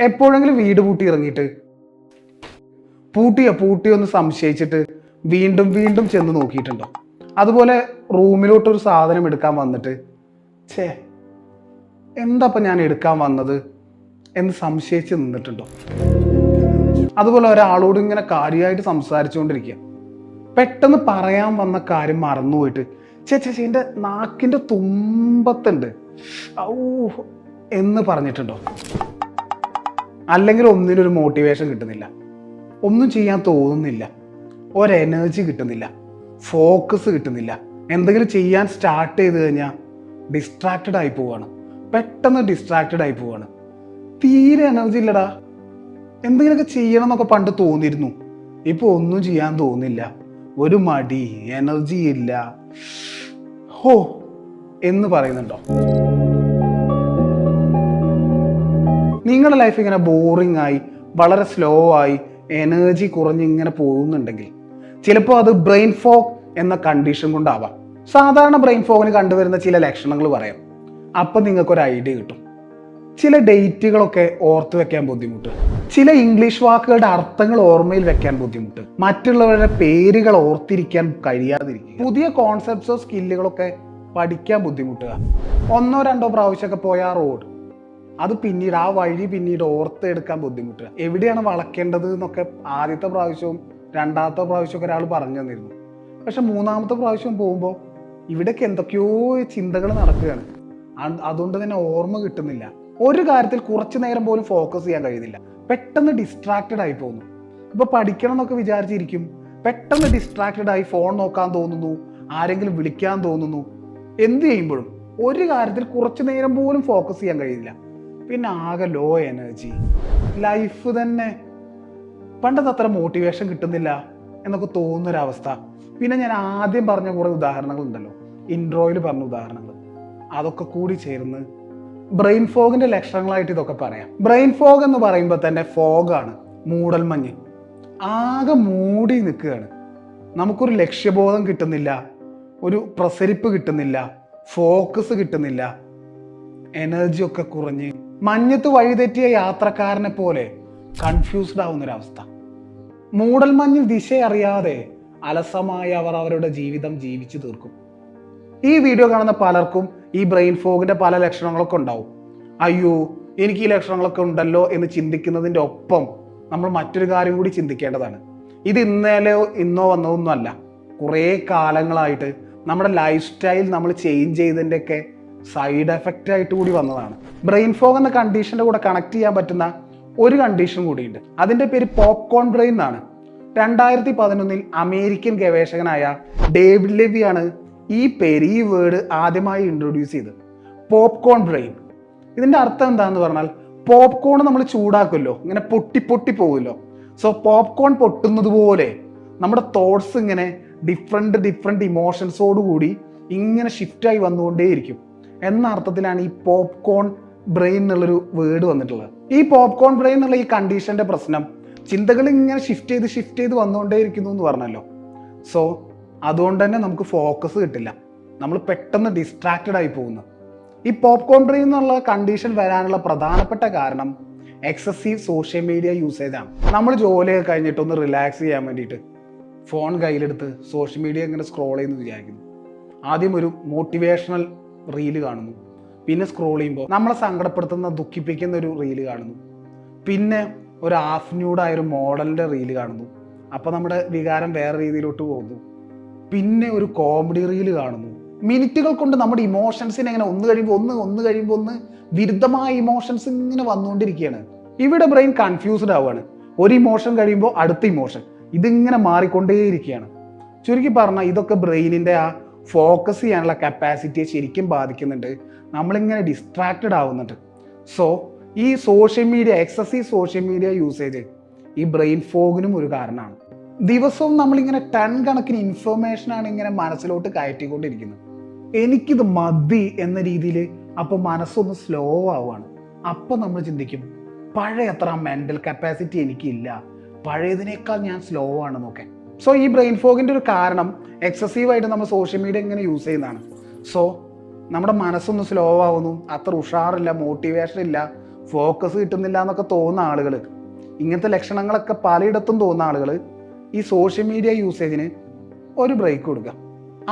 എപ്പോഴെങ്കിലും വീട് പൂട്ടി ഇറങ്ങിയിട്ട്. പൂട്ടിയോ പൂട്ടിയോ എന്ന് സംശയിച്ചിട്ട് വീണ്ടും വീണ്ടും ചെന്ന് നോക്കിയിട്ടുണ്ടോ. അതുപോലെ റൂമിലോട്ടൊരു സാധനം എടുക്കാൻ വന്നിട്ട് ഛേ എന്താ ഞാൻ എടുക്കാൻ വന്നത്? എന്ന് സംശയിച്ച് നിന്നിട്ടുണ്ടോ? അതുപോലെ ഒരാളോട് ഇങ്ങനെ കാര്യമായിട്ട് സംസാരിച്ചുകൊണ്ടിരിക്കുക. പെട്ടെന്ന് പറയാൻ വന്ന കാര്യം മറന്നുപോയിട്ട് ചേ ചേച്ചി എന്റെ നാക്കിന്റെ തുമ്പത്തുണ്ട്. ഔ എന്ന് പറഞ്ഞിട്ടുണ്ടോ? അല്ലെങ്കിൽ ഒന്നിനൊരു മോട്ടിവേഷൻ കിട്ടുന്നില്ല. ഒന്നും ചെയ്യാൻ തോന്നുന്നില്ല. ഒരെനർജി കിട്ടുന്നില്ല. ഫോക്കസ് കിട്ടുന്നില്ല. എന്തെങ്കിലും ചെയ്യാൻ സ്റ്റാർട്ട് ചെയ്ത് കഴിഞ്ഞാൽ ഡിസ്ട്രാക്റ്റഡ് ആയി പോവാണ്. പെട്ടെന്ന് ഡിസ്ട്രാക്റ്റഡ് ആയി പോവാണ്. തീരെ എനർജി ഇല്ലടാ. എന്തെങ്കിലുമൊക്കെ ചെയ്യണം എന്നൊക്കെ പണ്ട് തോന്നിയിരുന്നു. ഇപ്പൊ ഒന്നും ചെയ്യാൻ തോന്നില്ല. ഒരു മടി എനർജി ഇല്ല. ഹോ എന്ന് പറയുന്നുണ്ടോ? നിങ്ങളുടെ ലൈഫ് ഇങ്ങനെ ബോറിംഗ് ആയി വളരെ സ്ലോ ആയി എനർജി കുറഞ്ഞ് ഇങ്ങനെ പോകുന്നുണ്ടെങ്കിൽ ചിലപ്പോൾ അത് ബ്രെയിൻ ഫോഗ് എന്ന കണ്ടീഷൻ കൊണ്ടാവാം. സാധാരണ ബ്രെയിൻ ഫോഗിന് കണ്ടുവരുന്ന ചില ലക്ഷണങ്ങൾ പറയാം. അപ്പം നിങ്ങൾക്കൊരു ഐഡിയ കിട്ടും. ചില ഡേറ്റുകളൊക്കെ ഓർത്തു വെക്കാൻ ബുദ്ധിമുട്ട്. ചില ഇംഗ്ലീഷ് വാക്കുകളുടെ അർത്ഥങ്ങൾ ഓർമ്മയിൽ വെക്കാൻ ബുദ്ധിമുട്ട്. മറ്റുള്ളവരുടെ പേരുകൾ ഓർത്തിരിക്കാൻ കഴിയാതിരിക്കുക. പുതിയ കോൺസെപ്റ്റ്സോ സ്കില്ലുകളൊക്കെ പഠിക്കാൻ ബുദ്ധിമുട്ടുക. ഒന്നോ രണ്ടോ പ്രാവശ്യമൊക്കെ പോയ ആ റോഡ് അത് പിന്നീട് ആ വഴി പിന്നീട് ഓർത്തെടുക്കാൻ ബുദ്ധിമുട്ടുക എവിടെയാണ് വളക്കേണ്ടത് എന്നൊക്കെ ആദ്യത്തെ പ്രാവശ്യവും രണ്ടാമത്തെ പ്രാവശ്യമൊക്കെ ഒരാൾ പറഞ്ഞു തന്നിരുന്നു. പക്ഷെ മൂന്നാമത്തെ പ്രാവശ്യം പോകുമ്പോൾ ഇവിടേക്ക് എന്തൊക്കെയോ ചിന്തകൾ നടക്കുകയാണ്. അത് അതുകൊണ്ട് തന്നെ ഓർമ്മ കിട്ടുന്നില്ല. ഒരു കാര്യത്തിൽ കുറച്ചു നേരം പോലും ഫോക്കസ് ചെയ്യാൻ കഴിയുന്നില്ല. പെട്ടെന്ന് ഡിസ്ട്രാക്റ്റഡ് ആയി പോകുന്നു. ഇപ്പൊ പഠിക്കണം എന്നൊക്കെ വിചാരിച്ചിരിക്കും. പെട്ടെന്ന് ഡിസ്ട്രാക്റ്റഡ് ആയി ഫോൺ നോക്കാൻ തോന്നുന്നു. ആരെങ്കിലും വിളിക്കാൻ തോന്നുന്നു. എന്ത് ചെയ്യുമ്പോഴും ഒരു കാര്യത്തിൽ കുറച്ചു നേരം പോലും ഫോക്കസ് ചെയ്യാൻ കഴിയില്ല പിന്നെ ആകെ ലോ എനർജി ലൈഫ് തന്നെ. പണ്ടത്തെ അത്ര മോട്ടിവേഷൻ കിട്ടുന്നില്ല എന്നൊക്കെ തോന്നുന്നൊരവസ്ഥ. പിന്നെ ഞാൻ ആദ്യം പറഞ്ഞ കുറേ ഉദാഹരണങ്ങൾ ഉണ്ടല്ലോ ഇൻട്രോയിൽ പറഞ്ഞ ഉദാഹരണങ്ങൾ. അതൊക്കെ കൂടി ചേർന്ന് ബ്രെയിൻ ഫോഗിന്റെ ലക്ഷണങ്ങളായിട്ട് ഇതൊക്കെ പറയാം. ബ്രെയിൻ ഫോഗ് എന്ന് പറയുമ്പോൾ തന്നെ ഫോഗാണ് മൂടൽമഞ്ഞ് ആകെ മൂടി നിൽക്കുകയാണ്. നമുക്കൊരു ലക്ഷ്യബോധം കിട്ടുന്നില്ല. ഒരു പ്രസരിപ്പ് കിട്ടുന്നില്ല. ഫോക്കസ് കിട്ടുന്നില്ല. എനർജി ഒക്കെ കുറഞ്ഞ് മഞ്ഞത്ത് വഴിതെറ്റിയ യാത്രക്കാരനെ പോലെ കൺഫ്യൂസ്ഡ് ആവുന്നൊരവസ്ഥ. മൂടൽമഞ്ഞിൽ ദിശ അറിയാതെ അലസമായി അവർ അവരുടെ ജീവിതം ജീവിച്ചു തീർക്കും. ഈ വീഡിയോ കാണുന്ന പലർക്കും ഈ ബ്രെയിൻ ഫോഗിന്റെ പല ലക്ഷണങ്ങളൊക്കെ ഉണ്ടാവും. അയ്യോ എനിക്ക് ഈ ലക്ഷണങ്ങളൊക്കെ ഉണ്ടല്ലോ എന്ന് ചിന്തിക്കുന്നതിന്റെ ഒപ്പം നമ്മൾ മറ്റൊരു കാര്യം കൂടി ചിന്തിക്കേണ്ടതാണ്. ഇത് ഇന്നലെയോ ഇന്നോ വന്നതൊന്നുമല്ല. കുറേ കാലങ്ങളായിട്ട് നമ്മുടെ ലൈഫ് സ്റ്റൈൽ നമ്മൾ ചേഞ്ച് ചെയ്തതിന്റെയൊക്കെ സൈഡ് എഫക്റ്റ് ആയിട്ട് കൂടി വന്നതാണ്. ബ്രെയിൻ ഫോഗ് എന്ന കണ്ടീഷന്റെ കൂടെ കണക്ട് ചെയ്യാൻ പറ്റുന്ന ഒരു കണ്ടീഷൻ കൂടിയുണ്ട്. അതിന്റെ പേര് പോപ്കോൺ ബ്രെയിൻ എന്നാണ്. രണ്ടായിരത്തി പതിനൊന്നിൽ അമേരിക്കൻ ഗവേഷകനായ ഡേവിഡ് ലെവിയാണ് ഈ പേര് ഈ വേർഡ് ആദ്യമായി ഇൻട്രൊഡ്യൂസ് ചെയ്തത്. പോപ്കോൺ ബ്രെയിൻ ഇതിന്റെ അർത്ഥം എന്താണെന്ന് പറഞ്ഞാൽ പോപ്കോൺ നമ്മൾ ചൂടാക്കുമല്ലോ ഇങ്ങനെ പൊട്ടി പൊട്ടി പോകുമല്ലോ. സോ പോപ്കോൺ പൊട്ടുന്നത് പോലെ നമ്മുടെ തോട്ട്സ് ഇങ്ങനെ ഡിഫറെന്റ് ഡിഫറെന്റ് ഇമോഷൻസോടുകൂടി ഇങ്ങനെ ഷിഫ്റ്റായി വന്നുകൊണ്ടേയിരിക്കും. എന്ന അർത്ഥത്തിലാണ് ഈ പോപ്കോൺ ബ്രെയിൻ എന്നുള്ളൊരു വേർഡ് വന്നിട്ടുള്ളത്. ഈ പോപ്കോൺ ബ്രെയിൻ എന്നുള്ള ഈ കണ്ടീഷന്റെ പ്രശ്നം ചിന്തകൾ ഇങ്ങനെ ഷിഫ്റ്റ് ചെയ്ത് ഷിഫ്റ്റ് ചെയ്ത് വന്നുകൊണ്ടേയിരിക്കുന്നു എന്ന് പറഞ്ഞല്ലോ. സോ അതുകൊണ്ട് തന്നെ നമുക്ക് ഫോക്കസ് കിട്ടില്ല. നമ്മൾ പെട്ടെന്ന് ഡിസ്ട്രാക്റ്റഡ് ആയി പോകുന്നു. ഈ പോപ്കോൺ ബ്രെയിൻ എന്നുള്ള കണ്ടീഷൻ വരാനുള്ള പ്രധാനപ്പെട്ട കാരണം എക്സസീവ് സോഷ്യൽ മീഡിയ യൂസേജ് ആണ്. നമ്മൾ ജോലിയൊക്കെ കഴിഞ്ഞിട്ട് ഒന്ന് റിലാക്സ് ചെയ്യാൻ വേണ്ടിയിട്ട് ഫോൺ കയ്യിലെടുത്ത് സോഷ്യൽ മീഡിയ ഇങ്ങനെ സ്ക്രോൾ ചെയ്യുന്നു വിചാരിക്കുന്നു. ആദ്യം ഒരു മോട്ടിവേഷണൽ റീൽ കാണുന്നു. പിന്നെ സ്ക്രോൾ ചെയ്യുമ്പോൾ നമ്മളെ സങ്കടപ്പെടുത്തുന്ന ദുഃഖിപ്പിക്കുന്ന ഒരു റീൽ കാണുന്നു. പിന്നെ ഒരു ഹാഫ് ന്യൂഡായ ഒരു മോഡലിന്റെ റീൽ കാണുന്നു. അപ്പോൾ നമ്മുടെ വികാരം വേറെ രീതിയിലോട്ട് പോകുന്നു. പിന്നെ ഒരു കോമഡി റീൽ കാണുന്നു. മിനിറ്റുകൾ കൊണ്ട് നമ്മുടെ ഇമോഷൻസിനെ ഇങ്ങനെ ഒന്ന് കഴിയുമ്പോൾ ഒന്ന് ഒന്ന് കഴിയുമ്പോൾ ഒന്ന് വിരുദ്ധമായ ഇമോഷൻസ് ഇങ്ങനെ വന്നുകൊണ്ടിരിക്കുകയാണ്. ഇവിടെ ബ്രെയിൻ കൺഫ്യൂസ്ഡ് ആവുകയാണ്. ഒരു ഇമോഷൻ കഴിയുമ്പോൾ അടുത്ത ഇമോഷൻ ഇതിങ്ങനെ മാറിക്കൊണ്ടേയിരിക്കുകയാണ്. ചുരുക്കി പറഞ്ഞാൽ ഇതൊക്കെ ബ്രെയിനിന്റെ ആ ഫോക്കസ് ചെയ്യാനുള്ള കപ്പാസിറ്റിയെ ശരിക്കും ബാധിക്കുന്നുണ്ട്. നമ്മളിങ്ങനെ ഡിസ്ട്രാക്റ്റഡ് ആവുന്നുണ്ട്. സോ ഈ social media excessive social media usage ഈ ബ്രെയിൻ ഫോഗിനും ഒരു കാരണമാണ്. ദിവസവും നമ്മളിങ്ങനെ ടൺ കണക്കിന് ഇൻഫർമേഷനാണ് ഇങ്ങനെ മനസ്സിലോട്ട് കയറ്റിക്കൊണ്ടിരിക്കുന്നത്. എനിക്കിത് മതി എന്ന രീതിയിൽ അപ്പോൾ മനസ്സൊന്ന് സ്ലോ ആവുകയാണ് അപ്പം നമ്മൾ ചിന്തിക്കും പഴയ അത്ര മെന്റൽ കപ്പാസിറ്റി എനിക്കില്ല. പഴയതിനേക്കാൾ ഞാൻ സ്ലോ ആണെന്നൊക്കെ സോ ഈ ബ്രെയിൻ ഫോഗിന്റെ ഒരു കാരണം എക്സസീവായിട്ട് നമ്മൾ സോഷ്യൽ മീഡിയ ഇങ്ങനെ യൂസ് ചെയ്യുന്നതാണ്. സോ നമ്മുടെ മനസ്സൊന്ന് സ്ലോ ആവുന്നു അത്ര ഉഷാറില്ല മോട്ടിവേഷൻ ഇല്ല ഫോക്കസ് കിട്ടുന്നില്ല എന്നൊക്കെ തോന്നുന്ന ആളുകൾ ഇങ്ങനത്തെ ലക്ഷണങ്ങളൊക്കെ പലയിടത്തും തോന്നുന്ന ആളുകൾ ഈ സോഷ്യൽ മീഡിയ യൂസേജിന് ഒരു ബ്രേക്ക് കൊടുക്കുക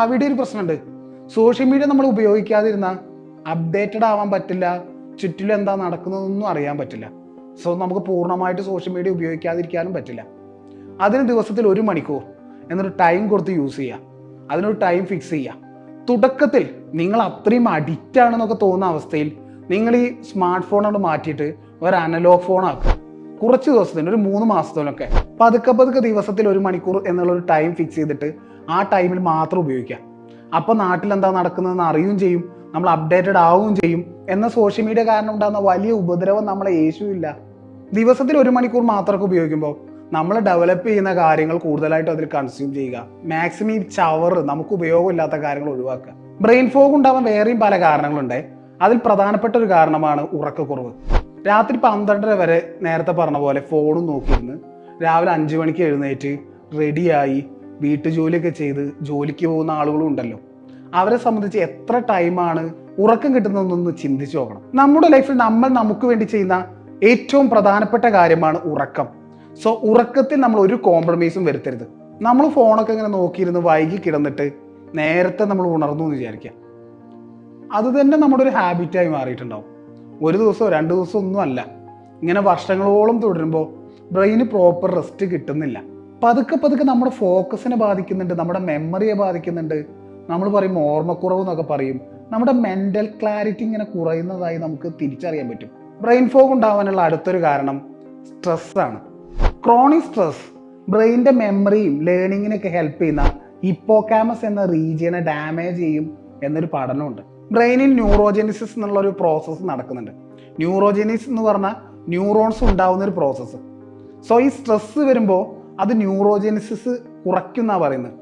അവിടെ ഒരു പ്രശ്നമുണ്ട്. സോഷ്യൽ മീഡിയ നമ്മൾ ഉപയോഗിക്കാതിരുന്നാൽ അപ്ഡേറ്റഡ് ആവാൻ പറ്റില്ല ചുറ്റിലും എന്താ നടക്കുന്നതെന്നൊന്നും അറിയാൻ പറ്റില്ല. സോ നമുക്ക് പൂർണമായിട്ട് സോഷ്യൽ മീഡിയ ഉപയോഗിക്കാതിരിക്കാനും പറ്റില്ല. അതിന് ദിവസത്തിൽ ഒരു മണിക്കൂർ എന്നൊരു ടൈം കൊടുത്ത് യൂസ് ചെയ്യുക അതിനൊരു ടൈം ഫിക്സ് ചെയ്യുക തുടക്കത്തിൽ നിങ്ങൾ അത്രയും അഡിക്റ്റ് ആണെന്നൊക്കെ തോന്നുന്ന അവസ്ഥയിൽ നിങ്ങൾ ഈ സ്മാർട്ട് ഫോൺ കൊണ്ട് മാറ്റിയിട്ട് ഒരു അനലോഗ് ഫോൺ ആക്കുക കുറച്ച് ദിവസത്തിന് ഒരു മൂന്ന് മാസത്തിനൊക്കെ പതുക്കെ പതുക്കെ ദിവസത്തിൽ ഒരു മണിക്കൂർ എന്നുള്ള ഒരു ടൈം ഫിക്സ് ചെയ്തിട്ട് ആ ടൈമിൽ മാത്രം ഉപയോഗിക്കാം. അപ്പോൾ നാട്ടിൽ എന്താ നടക്കുന്നതെന്ന് അറിയുകയും ചെയ്യും. നമ്മൾ അപ്ഡേറ്റഡ് ആവുകയും ചെയ്യും. എന്ന സോഷ്യൽ മീഡിയ കാരണം ഉണ്ടാകുന്ന വലിയ ഉപദ്രവം നമ്മളെ യേശുവില്ല. ദിവസത്തിൽ ഒരു മണിക്കൂർ മാത്രമൊക്കെ ഉപയോഗിക്കുമ്പോൾ നമ്മൾ ഡെവലപ്പ് ചെയ്യുന്ന കാര്യങ്ങൾ കൂടുതലായിട്ട് അതിൽ കൺസ്യൂം ചെയ്യുക. മാക്സിമം ഈ ചവർ നമുക്ക് ഉപയോഗമില്ലാത്ത കാര്യങ്ങൾ ഒഴിവാക്കുക. ബ്രെയിൻ ഫോഗ് ഉണ്ടാവാൻ വേറെയും പല കാരണങ്ങളുണ്ട്. അതിൽ പ്രധാനപ്പെട്ട ഒരു കാരണമാണ് ഉറക്കക്കുറവ്. രാത്രി പന്ത്രണ്ടര വരെ നേരത്തെ പറഞ്ഞ പോലെ ഫോണും നോക്കിയിരുന്ന് രാവിലെ അഞ്ചു മണിക്ക് എഴുന്നേറ്റ് റെഡിയായി വീട്ടുജോലിയൊക്കെ ചെയ്ത് ജോലിക്ക് പോകുന്ന ആളുകളും ഉണ്ടല്ലോ. അവരെ സംബന്ധിച്ച് എത്ര ടൈമാണ് ഉറക്കം കിട്ടുന്നതെന്നൊന്ന് ചിന്തിച്ചു നോക്കണം. നമ്മുടെ ലൈഫിൽ നമ്മൾ നമുക്ക് വേണ്ടി ചെയ്യുന്ന ഏറ്റവും പ്രധാനപ്പെട്ട കാര്യമാണ് ഉറക്കം. സോ ഉറക്കത്തിൽ നമ്മൾ ഒരു കോംപ്രമൈസും വരുത്തരുത്. നമ്മൾ ഫോണൊക്കെ ഇങ്ങനെ നോക്കിയിരുന്ന് വൈകി കിടന്നിട്ട് നേരത്തെ നമ്മൾ ഉണർന്നു എന്ന് വിചാരിക്കാം അത് തന്നെ നമ്മുടെ ഒരു ഹാബിറ്റായി മാറിയിട്ടുണ്ടാവും. ഒരു ദിവസമോ രണ്ട് ദിവസമോ ഒന്നും അല്ല. ഇങ്ങനെ വർഷങ്ങളോളം തുടരുമ്പോൾ ബ്രെയിന് പ്രോപ്പർ റെസ്റ്റ് കിട്ടുന്നില്ല. പതുക്കെ പതുക്കെ നമ്മുടെ ഫോക്കസിനെ ബാധിക്കുന്നുണ്ട് നമ്മുടെ മെമ്മറിയെ ബാധിക്കുന്നുണ്ട്. നമ്മൾ പറയും ഓർമ്മക്കുറവ് എന്നൊക്കെ പറയും. നമ്മുടെ മെന്റൽ ക്ലാരിറ്റി ഇങ്ങനെ കുറയുന്നതായി നമുക്ക് തിരിച്ചറിയാൻ പറ്റും. ബ്രെയിൻ ഫോഗ് ഉണ്ടാവാനുള്ള അടുത്തൊരു കാരണം സ്ട്രെസ്സാണ് ക്രോണിക് സ്ട്രെസ് ബ്രെയിന്റെ മെമ്മറിയും ലേണിങ്ങിനൊക്കെ ഹെൽപ്പ് ചെയ്യുന്ന ഹിപ്പോകാമസ് എന്ന റീജിയനെ ഡാമേജ് ചെയ്യും എന്നൊരു പഠനമുണ്ട്. ബ്രെയിനിൽ ന്യൂറോജെനിസിസ് എന്നുള്ള ഒരു പ്രോസസ്സ് നടക്കുന്നുണ്ട്. ന്യൂറോജെനിസ് എന്ന് പറഞ്ഞാൽ ന്യൂറോൺസ് ഉണ്ടാവുന്ന ഒരു പ്രോസസ്സ് സോ ഈ സ്ട്രെസ് വരുമ്പോൾ അത് ന്യൂറോജെനിസിസ് കുറയ്ക്കുന്ന പറയുന്നത്.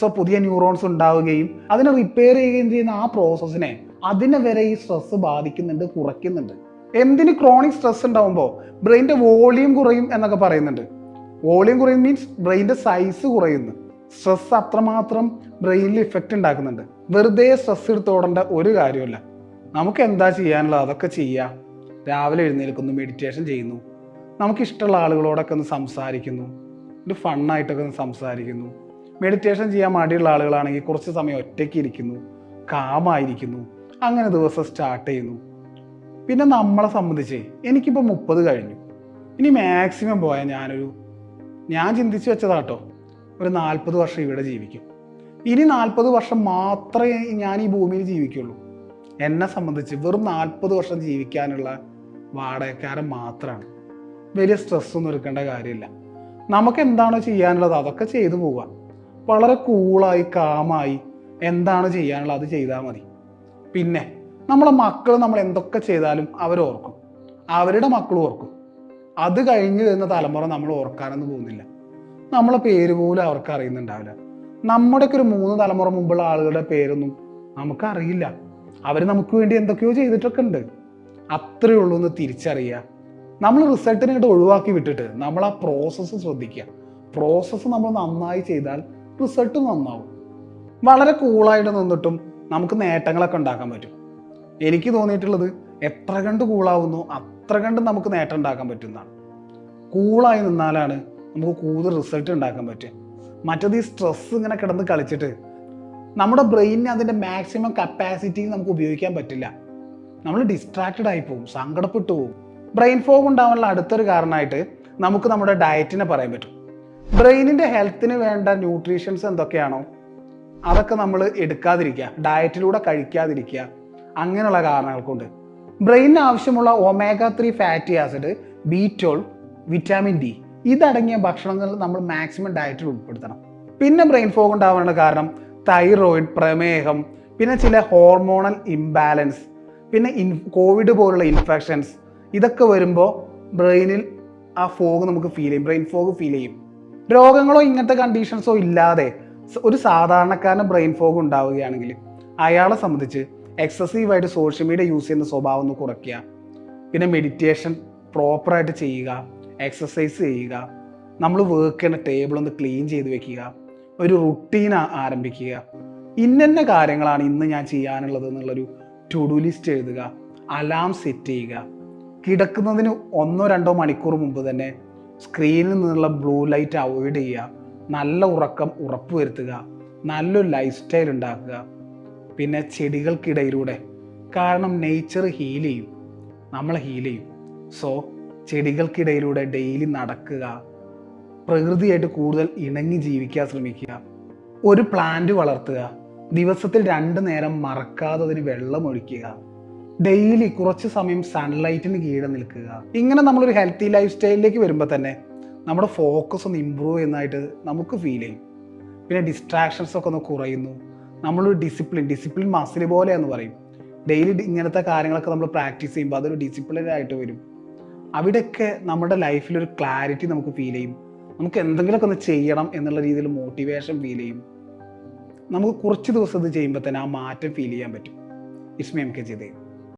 സോ പുതിയ ന്യൂറോൺസ് ഉണ്ടാവുകയും അതിനെ റിപ്പയർ ചെയ്യുകയും ചെയ്യുന്ന ആ പ്രോസസ്സിനെ അതിനെ വരെ ഈ സ്ട്രെസ് ബാധിക്കുന്നുണ്ട് കുറയ്ക്കുന്നുണ്ട്. എന്തിന് ക്രോണിക് സ്ട്രെസ് ഉണ്ടാവുമ്പോൾ ബ്രെയിന്റെ വോളിയം കുറയും എന്നൊക്കെ പറയുന്നുണ്ട്. വോളിയം കുറയും മീൻസ് ബ്രെയിന്റെ സൈസ് കുറയുന്നു. സ്ട്രെസ് അത്രമാത്രം ബ്രെയിനിൽ ഇഫക്റ്റ് ഉണ്ടാക്കുന്നുണ്ട്. വെറുതെ സ്ട്രെസ് എടുത്തോടേണ്ട ഒരു കാര്യമില്ല നമുക്ക് എന്താ ചെയ്യാനുള്ളത്? അതൊക്കെ ചെയ്യാം. രാവിലെ എഴുന്നേൽക്കുന്നു മെഡിറ്റേഷൻ ചെയ്യുന്നു. നമുക്കിഷ്ടമുള്ള ആളുകളോടൊക്കെ ഒന്ന് സംസാരിക്കുന്നു. ഒരു ഫണ്ണായിട്ടൊക്കെ ഒന്ന് സംസാരിക്കുന്നു. മെഡിറ്റേഷൻ ചെയ്യാൻ മടിയുള്ള ആളുകളാണെങ്കിൽ കുറച്ച് സമയം ഒറ്റയ്ക്ക് ഇരിക്കുന്നു. കാമായിരിക്കുന്നു അങ്ങനെ ദിവസം സ്റ്റാർട്ട് ചെയ്യുന്നു. പിന്നെ നമ്മളെ സംബന്ധിച്ച് എനിക്കിപ്പോൾ മുപ്പത് കഴിഞ്ഞു. ഇനി മാക്സിമം പോയാൽ ഞാനൊരു ഞാൻ ചിന്തിച്ചു വെച്ചതാട്ടോ. ഒരു നാൽപ്പത് വർഷം ഇവിടെ ജീവിക്കും. ഇനി നാൽപ്പത് വർഷം മാത്രമേ ഞാൻ ഈ ഭൂമിയിൽ ജീവിക്കുള്ളൂ. എന്നെ സംബന്ധിച്ച് വെറും നാൽപ്പത് വർഷം ജീവിക്കാനുള്ള വാടകക്കാരൻ മാത്രമാണ് വലിയ സ്ട്രെസ്സൊന്നും എടുക്കേണ്ട കാര്യമില്ല. നമുക്ക് എന്താണോ ചെയ്യാനുള്ളത് അതൊക്കെ ചെയ്തു പോവാം വളരെ കൂളായി കാമായി എന്താണ് ചെയ്യാനുള്ളത് അത് ചെയ്താൽ മതി. പിന്നെ നമ്മളെ മക്കൾ നമ്മൾ എന്തൊക്കെ ചെയ്താലും അവർ ഓർക്കും. അവരുടെ മക്കളും ഓർക്കും. അത് കഴിഞ്ഞ് വരുന്ന തലമുറ നമ്മൾ ഓർക്കാനൊന്നും പോകുന്നില്ല. നമ്മളെ പേര് പോലും അവർക്ക് അറിയുന്നുണ്ടാവില്ല. നമ്മുടെയൊക്കെ ഒരു മൂന്ന് തലമുറ മുമ്പുള്ള ആളുകളുടെ പേരൊന്നും നമുക്കറിയില്ല. അവർ നമുക്ക് വേണ്ടി എന്തൊക്കെയോ ചെയ്തിട്ടൊക്കെ ഉണ്ട്. അത്രയേ ഉള്ളൂ എന്ന് തിരിച്ചറിയുക. നമ്മൾ റിസൾട്ടിനെ ഇങ്ങോട്ട് ഒഴിവാക്കി വിട്ടിട്ട് നമ്മൾ ആ പ്രോസസ്സ് ശ്രദ്ധിക്കുക. പ്രോസസ്സ് നമ്മൾ നന്നായി ചെയ്താൽ റിസൾട്ട് നന്നാവും. വളരെ കൂളായിട്ട് നിന്നിട്ടും നമുക്ക് നേട്ടങ്ങളൊക്കെ ഉണ്ടാക്കാൻ പറ്റും. എനിക്ക് തോന്നിയിട്ടുള്ളത് എത്ര കണ്ട് കൂളാവുന്നു അത്ര കണ്ട് നമുക്ക് നേട്ടം ഉണ്ടാക്കാൻ പറ്റുന്നതാണ് കൂളായി നിന്നാലാണ് നമുക്ക് കൂടുതൽ റിസൾട്ട് ഉണ്ടാക്കാൻ പറ്റുക. മറ്റത് ഈ സ്ട്രെസ് ഇങ്ങനെ കിടന്ന് കളിച്ചിട്ട് നമ്മുടെ ബ്രെയിനിന് അതിന്റെ മാക്സിമം കപ്പാസിറ്റി നമുക്ക് ഉപയോഗിക്കാൻ പറ്റില്ല. നമ്മൾ ഡിസ്ട്രാക്റ്റഡ് ആയി പോകും സങ്കടപ്പെട്ടു പോകും. ബ്രെയിൻ ഫോഗ് ഉണ്ടാവാനുള്ള അടുത്തൊരു കാരണമായിട്ട് നമുക്ക് നമ്മുടെ ഡയറ്റിനെ പറയാൻ പറ്റും. ബ്രെയിനിന്റെ ഹെൽത്തിന് വേണ്ട ന്യൂട്രീഷൻസ് എന്തൊക്കെയാണോ അതൊക്കെ നമ്മൾ എടുക്കാതിരിക്കുക ഡയറ്റിലൂടെ കഴിക്കാതിരിക്കുക അങ്ങനെയുള്ള കാരണങ്ങൾ കൊണ്ട് ബ്രെയിനിന് ആവശ്യമുള്ള ഒമേഗ ത്രീ ഫാറ്റി ആസിഡ് ബീറ്റോൾ വിറ്റാമിൻ ഡി ഇതടങ്ങിയ ഭക്ഷണങ്ങൾ നമ്മൾ മാക്സിമം ഡയറ്റിൽ ഉൾപ്പെടുത്തണം. പിന്നെ ബ്രെയിൻ ഫോഗ് ഉണ്ടാവാനുള്ള കാരണം തൈറോയിഡ് പ്രമേഹം പിന്നെ ചില ഹോർമോണൽ ഇംബാലൻസ് പിന്നെ ഇൻ കോവിഡ് പോലുള്ള ഇൻഫെക്ഷൻസ് ഇതൊക്കെ വരുമ്പോൾ ബ്രെയിനിൽ ആ ഫോഗ് നമുക്ക് ഫീൽ ചെയ്യും ബ്രെയിൻ ഫോഗ് ഫീൽ ചെയ്യും. രോഗങ്ങളോ ഇങ്ങനത്തെ കണ്ടീഷൻസോ ഇല്ലാതെ ഒരു സാധാരണക്കാരന് ബ്രെയിൻ ഫോഗ് ഉണ്ടാവുകയാണെങ്കിൽ അയാളെ സംബന്ധിച്ച് എക്സസീവായിട്ട് സോഷ്യൽ മീഡിയ യൂസ് ചെയ്യുന്ന സ്വഭാവം ഒന്ന് കുറയ്ക്കുക. പിന്നെ മെഡിറ്റേഷൻ പ്രോപ്പറായിട്ട് ചെയ്യുക. എക്സസൈസ് ചെയ്യുക. നമ്മൾ വർക്ക് ചെയ്യുന്ന ടേബിൾ ഒന്ന് ക്ലീൻ ചെയ്ത് വെക്കുക. ഒരു റുട്ടീൻ ആരംഭിക്കുക. ഇന്നന്ന കാര്യങ്ങളാണ് ഇന്ന് ഞാൻ ചെയ്യാനുള്ളത് എന്നുള്ളൊരു ടു ഡു ലിസ്റ്റ് എഴുതുക. അലാം സെറ്റ് ചെയ്യുക. കിടക്കുന്നതിന് ഒന്നോ രണ്ടോ മണിക്കൂർ മുമ്പ് തന്നെ സ്ക്രീനിൽ നിന്നുള്ള ബ്ലൂ ലൈറ്റ് അവോയ്ഡ് ചെയ്യുക. നല്ല ഉറക്കം ഉറപ്പുവരുത്തുക നല്ലൊരു ലൈഫ് സ്റ്റൈൽ ഉണ്ടാക്കുക. പിന്നെ ചെടികൾക്കിടയിലൂടെ. കാരണം നേച്ചർ ഹീൽ ചെയ്യും. നമ്മൾ ഹീൽ ചെയ്യും. സോ ചെടികൾക്കിടയിലൂടെ ഡെയിലി നടക്കുക. പ്രകൃതിയായിട്ട് കൂടുതൽ ഇണങ്ങി ജീവിക്കാൻ ശ്രമിക്കുക. ഒരു പ്ലാന്റ് വളർത്തുക. ദിവസത്തിൽ രണ്ട് നേരം മറക്കാതെ അതിന് വെള്ളം ഒഴിക്കുക. ഡെയിലി കുറച്ച് സമയം സൺലൈറ്റിന് കീഴെ നിൽക്കുക. ഇങ്ങനെ നമ്മളൊരു ഹെൽത്തി ലൈഫ് സ്റ്റൈലിലേക്ക് വരുമ്പോൾ തന്നെ നമ്മുടെ ഫോക്കസ് ഒന്ന് ഇമ്പ്രൂവ് ചെയ്യുന്നതായിട്ട് നമുക്ക് ഫീൽ ചെയ്യും. പിന്നെ ഡിസ്ട്രാക്ഷൻസ് ഒക്കെ ഒന്ന് കുറയുന്നു. നമ്മളൊരു ഡിസിപ്ലിൻ ഡിസിപ്ലിൻ മസിൽ എന്ന് പറയും. ഡെയിലി ഇങ്ങനത്തെ കാര്യങ്ങളൊക്കെ നമ്മൾ പ്രാക്ടീസ് ചെയ്യുമ്പോൾ അതൊരു ഡിസിപ്ലിൻ ആയിട്ട് വരും. അവിടെയൊക്കെ നമ്മുടെ ലൈഫിലൊരു ക്ലാരിറ്റി നമുക്ക് ഫീൽ ചെയ്യും. നമുക്ക് എന്തെങ്കിലുമൊക്കെ ഒന്ന് ചെയ്യണം എന്നുള്ള രീതിയിൽ മോട്ടിവേഷൻ ഫീൽ ചെയ്യും. നമുക്ക് കുറച്ച് ദിവസം ഇത് ചെയ്യുമ്പോൾ തന്നെ ആ മാറ്റം ഫീൽ ചെയ്യാൻ പറ്റും. ഇസ്മി എം കെ ജിതേ